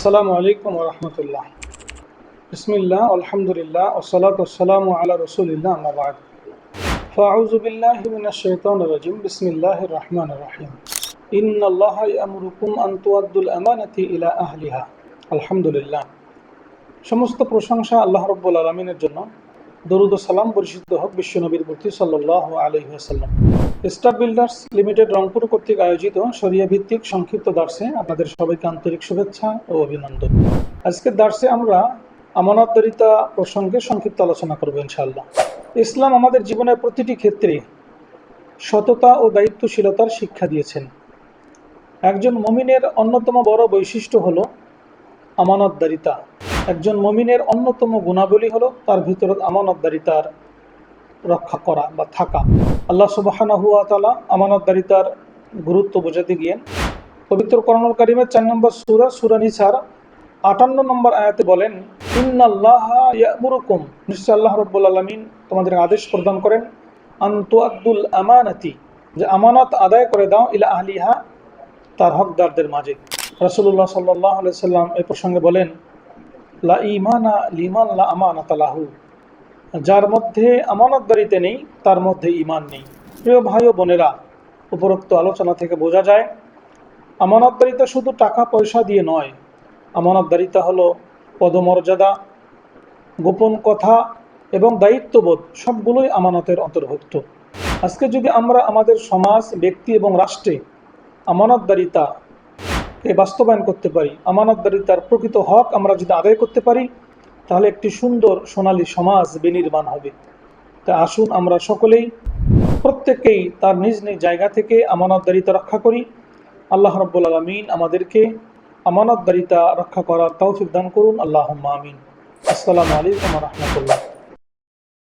আসসালামু আলাইকুম রহমতুল্লাহ বিসমিল্লাহ আলহামদুলিল্লাহ ওসলাত আসসালামু আলা রসুলিল্লাহ আমাবাদ فأعوذ بالله من الشيطان الرجيم بسم الله الرحمن الرحيم إن الله يأمركم أن تؤدوا الأمانة إلى أهلها الحمد لله সমস্ত প্রশংসা আল্লাহ রব্বুল আলমিনের জন্য দরুদ সালাম পরিষিদ্ধ হোক বিশ্বনবীর প্রতি সাল্লাহ আলহিহাসাল্লাম স্টার বিল্ডার্স লিমিটেড রংপুর কর্তৃক আয়োজিত সরিয়া ভিত্তিক সংক্ষিপ্ত দার্সে আপনাদের সবাইকে আন্তরিক শুভেচ্ছা ও অভিনন্দন। আজকের দার্সে আমরা আমানতদারিতা প্রসঙ্গে সংক্ষিপ্ত আলোচনা করব ইনশাআল্লাহ। ইসলাম আমাদের জীবনের প্রতিটি ক্ষেত্রে সততা ও দায়িত্বশীলতার শিক্ষা দিয়েছেন। একজন মমিনের অন্যতম বড় বৈশিষ্ট্য হল আমানতদারিতা। একজন মমিনের অন্যতম গুণাবলী হলো তার ভিতরে আমানতদারিতার রক্ষা করা বা থাকা। আল্লাহ সুবাহানা হুয়া তালা আমানতদারিতার গুরুত্ব বোঝাতে গিয়ে পবিত্র করণল কারিমের চার নম্বর সুরা সুরা নিসার আটান্ন নম্বর আয়াতে বলেন, ইন্নাল্লাহ ইয়ামুরুকুম। নিশ্চয় আল্লাহ রব্বুল আলমিন তোমাদের আদেশ প্রদান করেন আন্তু আব্দুল আমানাতি। যে আমানত আদায় করে দাও ইলা আহলিহা, তার হকদারদের মাঝে। রসুল্লাহ সাল্লাহ সাল্লাম এ প্রসঙ্গে বলেন লা লিমান লা আমানাত লাহু। যার মধ্যে আমানতদারিতে নেই, তার মধ্যে ইমান নেই। প্রিয় ভাই ও বোনেরা, উপরোক্ত আলোচনা থেকে বোঝা যায় আমানতদারিতা শুধু টাকা পয়সা দিয়ে নয়। আমানতদারিতা হলো পদমর্যাদা, গোপন কথা এবং দায়িত্ববোধ, সবগুলোই আমানতের অন্তর্ভুক্ত। আজকে যদি আমরা আমাদের সমাজ, ব্যক্তি এবং রাষ্ট্রে আমানতদারিতা বাস্তবায়ন করতে পারি। আমানতদারিতার প্রকৃত হক আমরা যদি আদায় করতে পারি, তাহলে একটি সুন্দর সোনালী সমাজ বিনির্মাণ হবে। তা আসুন আমরা সকলেই প্রত্যেকেই তার নিজ নিজ জায়গা থেকে আমানতদারিতা রক্ষা করি। আল্লাহ রব্বুল আলমিন আমাদেরকে আমানতদারিতা রক্ষা করার তৌফিক দান করুন। আল্লাহ আমিন। আসসালামু আলাইকুম রহমতুল্লাহ।